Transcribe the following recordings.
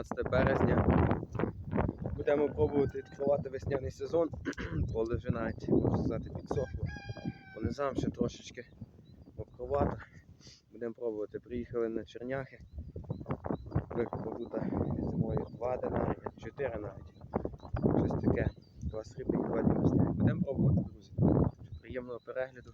всім. 15 березня. Будемо пробувати відкривати весняний сезон. Поле вже навіть, можна сказати, підсохло. По низам ще трошечки мокровато. Будемо пробувати. Приїхали на Черняхи. Викупив тут зимою два динари, 4 навіть. Щось таке. Два срібних і два дівості. Будемо пробувати, друзі. Приємного перегляду.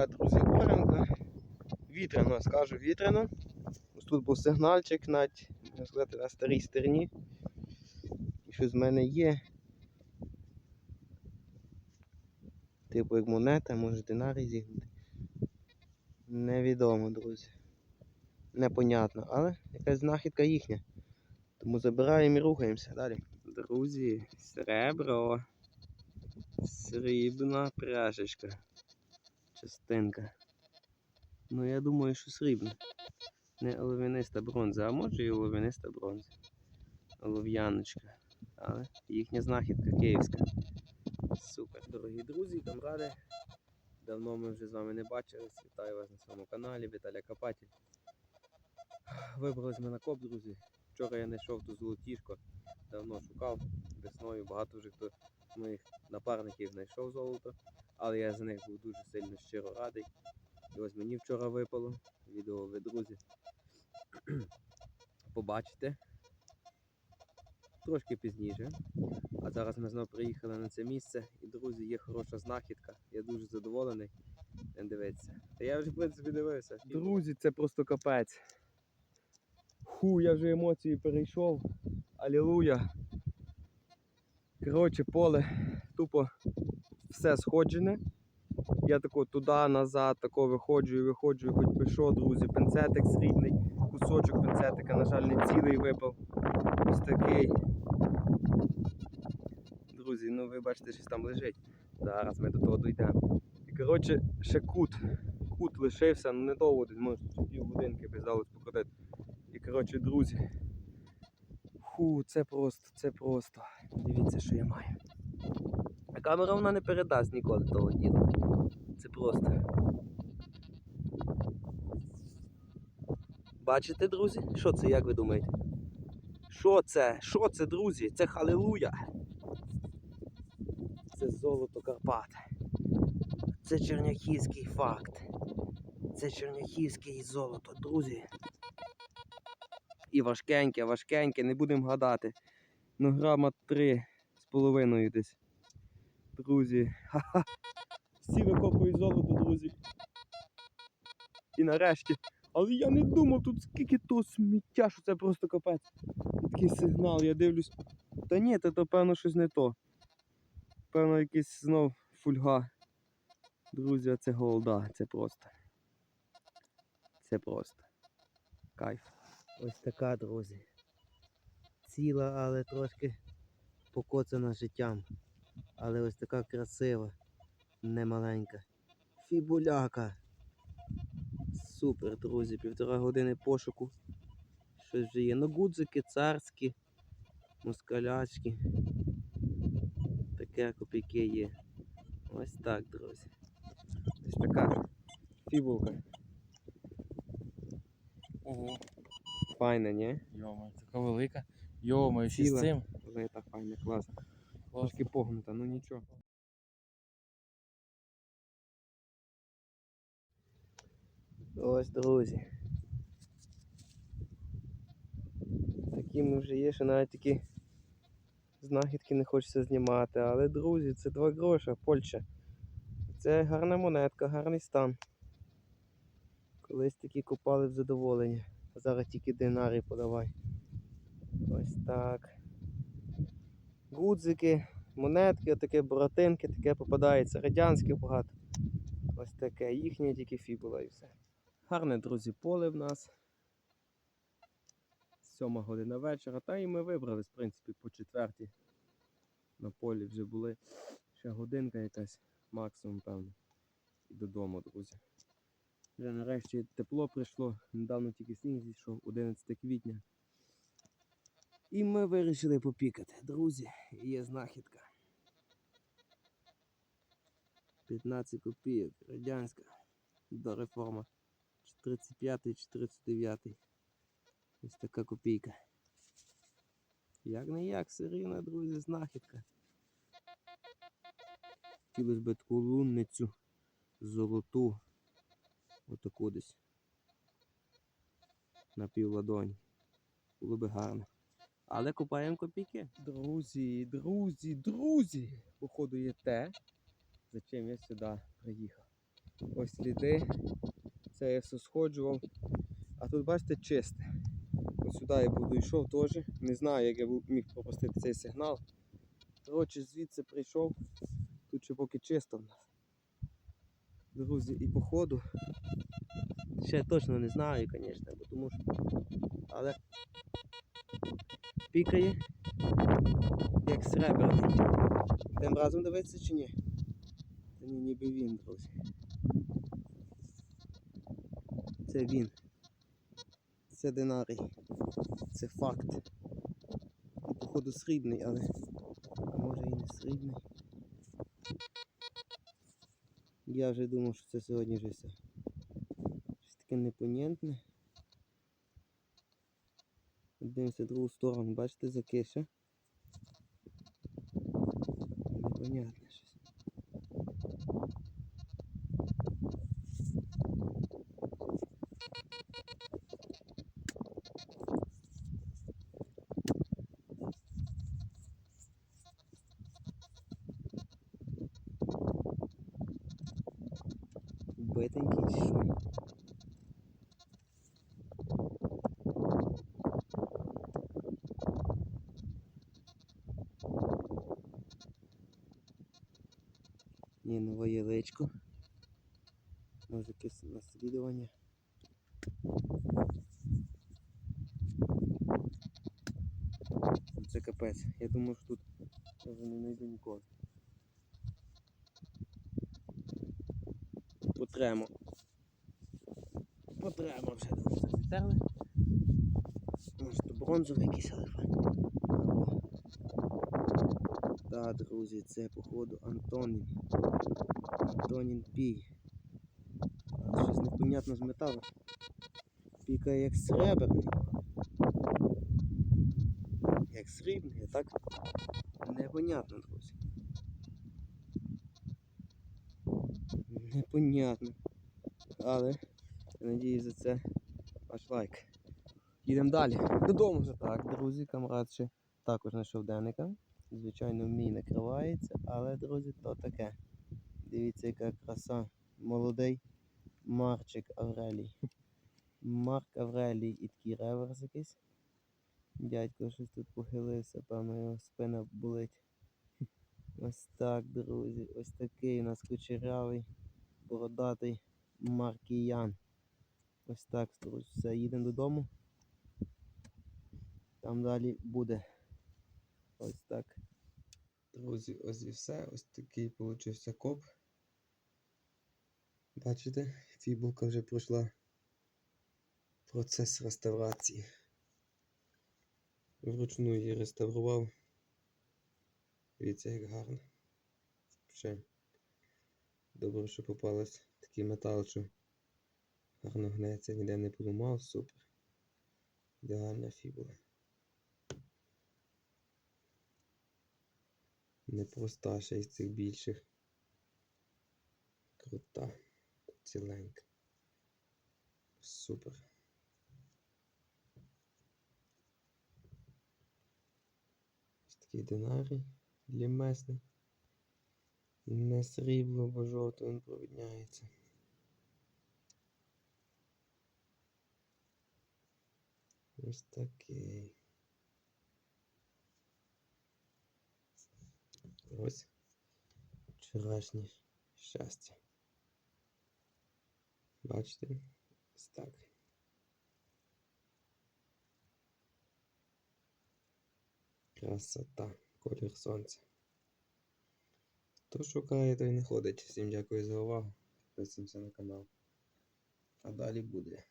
Така, друзі, оранка. Вітряно, скажу вітряно. Ось тут був сигнальчик навіть, можна сказати, на старій стерні. І щось в мене є. Типу як монета, може динарій зігнути. Невідомо, друзі. Непонятно, але якась знахідка їхня. Тому забираємо і рухаємося далі. Друзі, серебро. Срібна пряжечка. Частинка. Ну я думаю, що срібна. Не олов'яниста бронза, а може і олов'яниста бронза. Олов'яночка. Але їхня знахідка київська. Супер, дорогі друзі, камради. Давно ми вже з вами не бачились. Вітаю вас на своєму каналі, Віталя Копатель. Вибрались ми на коп, друзі. Вчора я знайшов ту золотішко, давно шукав. Весною багато вже хто моїх напарників знайшов золото, але я за них був дуже сильно щиро радий. І ось мені вчора випало. Відео ви, друзі. Побачите. Трошки пізніше. А зараз ми знову приїхали на це місце. І, друзі, є хороша знахідка. Я дуже задоволений. Дивиться. Та я вже, в принципі, дивився. Друзі, це просто капець. Ху, я вже емоції перейшов. Алілуя. Коротше, поле тупо все сходжене. Я тако туди, назад, тако виходжу і виходжу, і хоч що, друзі. Пинцетик срібний, кусочок пинцетика, на жаль, не цілий випав. Ось такий. Друзі, ну ви бачите, щось там лежить. Зараз ми до того дійдемо. І коротше, ще кут. Кут лишився, ну не довго, десь може півгодинки би здалось покотити. І коротше, друзі. Фу, це просто, це просто. Дивіться, що я маю. Камера вона не передасть ніколи того діла. Це просто. Бачите, друзі? Що це, як ви думаєте? Що це? Що це, друзі? Це халилуя. Це золото Карпат. Це черняхівський факт. Це черняхівське золото, друзі. І важкеньке, важкеньке, не будемо гадати. Ну, грама три з половиною десь. Друзі. Ха-ха. Всі викопують золото, друзі. І нарешті. Але я не думав тут скільки того сміття, що це просто капець. Такий сигнал, я дивлюсь. Та ні, то, то певно щось не то. Певно, якийсь знов фульга. Друзі, а це голда, це просто. Це просто. Кайф. Ось така, друзі. Ціла, але трошки покоцана життям. Але ось така красива, немаленька. Фібуляка. Супер, друзі, півтора години пошуку. Щось вже є. Ну, гудзики царські, москалячки. Таке копійки є. Ось так, друзі. Ось така фібулка. Ого, Файна, ні? йома, така велика. Йома, ще з цим. Велика, файна, класна. Трошки погнута, ну нічого. Ось, друзі. Такі ми вже є, що навіть такі знахідки не хочеться знімати. Але, друзі, це 2 гроша, Польща. Це гарна монетка, гарний стан. Колись такі купали в задоволення. Зараз тільки динарі подавай. Ось так. Гудзики, монетки, таке боротинки, таке попадається. Радянських багато. Ось таке, їхнє тільки фібула і все. Гарне, друзі, поле в нас. Сьома година вечора. Та і ми вибрались, в принципі, по четвертій. На полі вже були. Ще годинка якась, максимум, певно. І додому, друзі. Вже нарешті тепло прийшло. Недавно тільки сніг зійшов, 11 квітня. І ми вирішили попікати. Друзі, є знахідка. 15 копійок. Радянська. До реформа. 35 чи 39. Ось така копійка. Як не як, все друзі, знахідка. Хотілося б таку лунницю золоту. Отаку десь. На півладоні. Було би гарно. Але купаємо копійки. Друзі, друзі, друзі! Походу є те, за чим я сюди приїхав. Ось сліди. Це я все сходжував. А тут, бачите, чисте. Ось сюди я буду йшов теж. Не знаю, як я міг пропустити цей сигнал. Коротше, звідси прийшов. Тут ще поки чисто в нас. Друзі, і походу. Ще точно не знаю, звісно, тому що. Але пікає, як среберний. Тим разом дивитися чи ні? Та ні, ніби він, друзі. Це він. Це динарій. Це факт. Походу срібний, але може і не срібний. Я вже думав, що це сьогодні вже все. Щось таке непонятне. Дивимося другу сторону, бачите, закише. Непонятне щось. Битенький чи що? Ні, яєчко. Може якесь наслідування. Це капець. Я думав, що тут я вже не знайду нікого. Потремо. Потремо вже. Може то бронзовий якийсь елефант. Так, друзі, це походу Антонін. Антонін Пій. Щось непонятно з металу. Пікає як среберний. Як срібний, а так непонятно, друзі. Непонятно. Але я надіюсь за це ваш лайк. Їдемо далі. Додому вже так, друзі, камрад ще також знайшов денника. Звичайно, мій накривається, але, друзі, то таке. Дивіться, яка краса. Молодий Марчик Аврелій. Марк Аврелій і такий реверс якийсь. Дядько щось тут похилився, певно, його спина болить. Ось так, друзі. Ось такий у нас кучерявий, бородатий Маркіян. Ось так, друзі. Все, їдемо додому. Там далі буде. Ось так. Друзі, ось і все. Ось такий получився коп. Бачите, фібулка вже пройшла процес реставрації. Вручну її реставрував. Дивіться, як гарно. Ще добре, що попалось такий метал, що гарно гнеться, ніде не поламав, супер. Ідеальна фібула. Непроста ще із цих більших. Крута, ціленька. Супер. Ось такий динарій лімесний. Не срібло, бо жовто він провідняється. Ось такий. Ось вчорашнє щастя. Бачите? Ось так. Красота, колір сонця. Хто шукає, той не ходить. Всім дякую за увагу. Підписуємося на канал. А далі буде.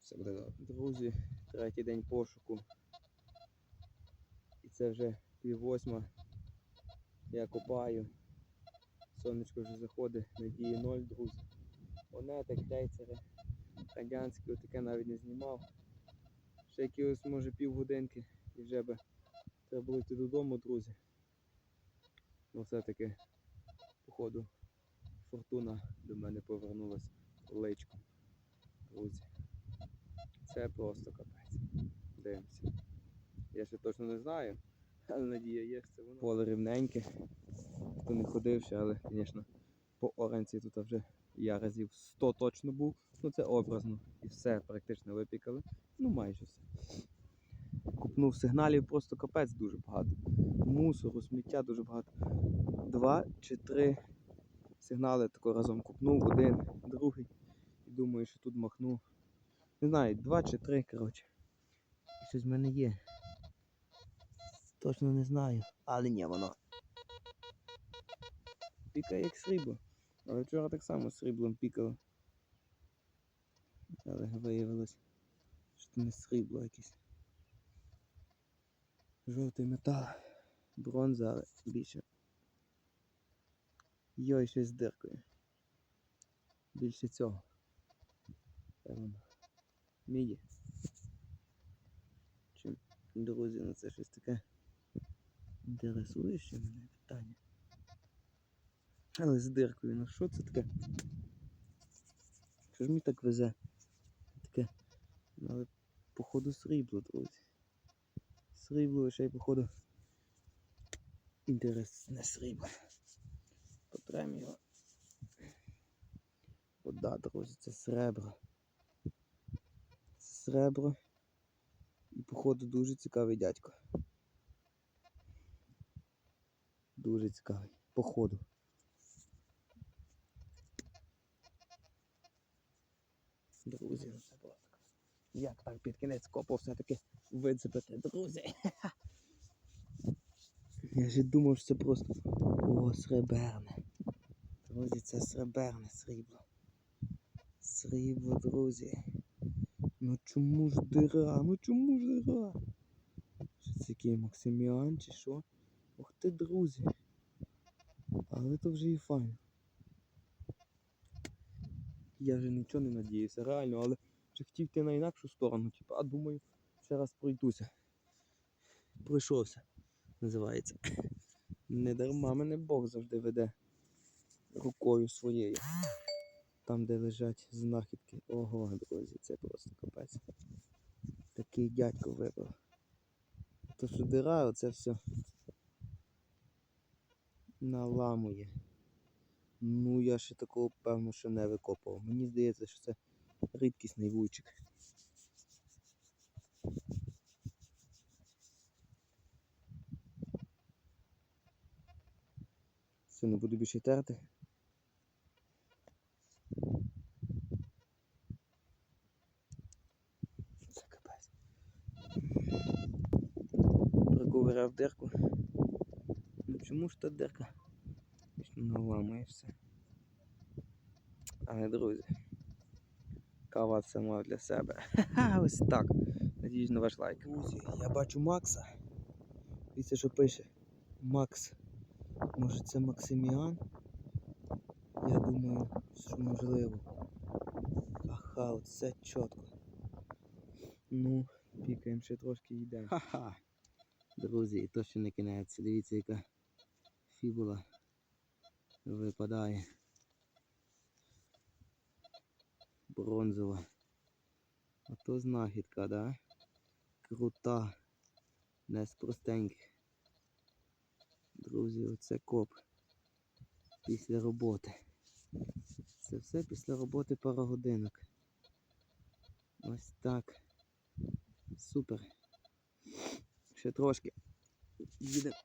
Все буде добре. Друзі, третій день пошуку. І це вже пів восьма. Я копаю. Сонечко вже заходить, надії ноль, друзі. Монети, крейцери, радянські, отаке навіть не знімав. Ще якихось, може, півгодинки і вже би треба було йти додому, друзі. Ну все-таки, походу, фортуна до мене повернулась в личку. Друзі. Це просто капець. Дивимося. Я ще точно не знаю, але надія є, це воно. Поле рівненьке. Хто не ходив ще, але, звісно, по оранці тут вже я разів 100 точно був. Ну це образно. І все практично випікали. Ну майже все. Купнув сигналів просто капець дуже багато. Мусору, сміття дуже багато. Два чи три сигнали тако разом купнув, один, другий. І думаю, що тут махну. Не знаю, два чи три, коротше. Щось в мене є. Точно не знаю. Але ні, воно. Пікає як срібло. Але вчора так само сріблом пікало. Але виявилось, що це не срібло якесь. Жовтий метал, бронза, але більше. Йой, щось з диркою. Більше цього. Міді. Чим, друзі, ну це щось таке інтересуюче мене питання. Але з диркою, ну що це таке? Що ж мені так везе? Таке. Ну, але походу срібло, друзі. Срібло, ще й походу. Інтересне срібло. Потрем його. Вода, друзі, це сребро. Це сребро. І походу дуже цікавий дядько. Дуже цікавий. Походу. Друзі. Як так під кінець копу все-таки вицепити, друзі. Я ж думав, що це просто. О, среберне. Друзі, це среберне срібло. Срібло, друзі. Ну чому ж дира? Ну чому ж дира? Що це який Максиміан чи що? Ух ти, друзі. Але то вже і файно. Я вже нічого не надіюся, реально, але вже хотів йти на інакшу сторону, типу, а думаю, ще раз пройдуся. Пройшовся, називається. Не дарма мене Бог завжди веде рукою своєю. Там, де лежать знахідки. Ого, друзі, це просто капець. Такий дядько вибрав. То що дира, оце все наламує. Ну, я ще такого певно, що не викопував. Мені здається, що це рідкісний вуйчик. Все, не буду більше терти. Це капець. Проковиряв дирку. Ну чому ж та дирка? Вічно наламує все. Але, друзі, кава сама для себе. Ха-ха, ось так. Надіюсь на ваш лайк. Друзі, я бачу Макса. Дивіться, що пише. Макс. Може це Максиміан? Я думаю, що можливо. Ага, оце чітко. Ну, пікаємо ще трошки йдемо. Ха-ха. Друзі, і то ще не кінець. Дивіться, яка фібула випадає. Бронзова. А то знахідка, да? Крута. Не з простеньких. Друзі, оце коп. Після роботи. Це все після роботи пару годинок. Ось так. Супер. Ще трошки. Їдемо